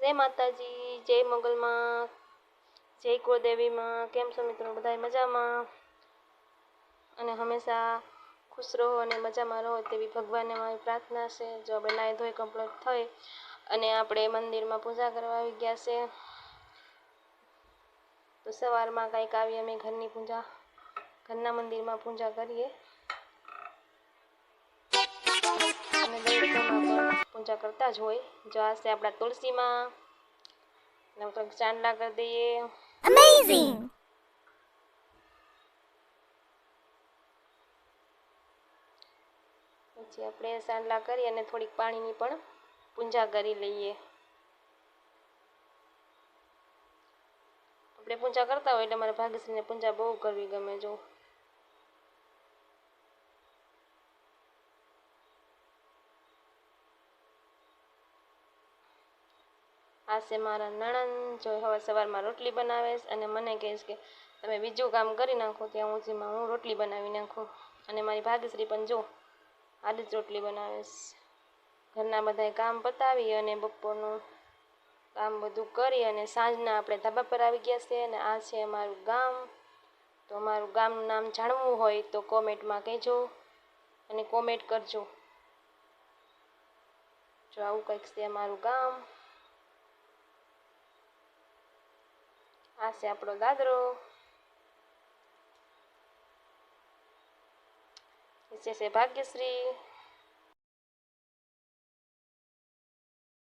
જય માતાજી, જય મંગલમાં, જય કુળદેવીમાં, કેમ છો મિત્રો? બધા મજામાં? અને હંમેશા ખુશ રહો અને મજામાં રહો તેવી ભગવાનને મારી પ્રાર્થના છે. જો આપણે નાહી ધોઈ કમ્પ્લીટ થઈ અને આપણે મંદિરમાં પૂજા કરવા આવી ગયા છે, તો સવારમાં કંઈક આવી અમે ઘરની પૂજા, ઘરના મંદિરમાં પૂજા કરીએ. પૂજા કરતા જ હોય. જો આ છે આપણા તુલસીમાં. ને ચાંદલા કરી દઈએ. અમેઝિંગ પછી આપણે સાંડલા કરી અને થોડીક પાણીની પણ પૂજા કરી લઈએ. આપણે પૂજા કરતા હોય એટલે મારે ભાગ્યશ્રીને પૂજા બહુ કરવી ગમે જો. આ છે મારા નણંદ, જો હવે સવારમાં રોટલી બનાવેશ અને મને કહીશ કે તમે બીજું કામ કરી નાખો ત્યાં ઊંચીમાં હું રોટલી બનાવી નાખું અને મારી ભાગશ્રી પણ જો આડી જ રોટલી બનાવીશ. ઘરના બધાએ કામ પતાવી અને બપોરનું કામ બધું કરી અને સાંજના આપણે ધાબા પર આવી ગયા છે અને આ છે અમારું ગામ. તો અમારું ગામનું નામ જાણવું હોય તો કોમેન્ટમાં કહેજો અને કોમેન્ટ કરજો. જો આવું કંઈક છે અમારું ગામ. આ આપણો દાદરો. નીચે ભાગ્યશ્રી.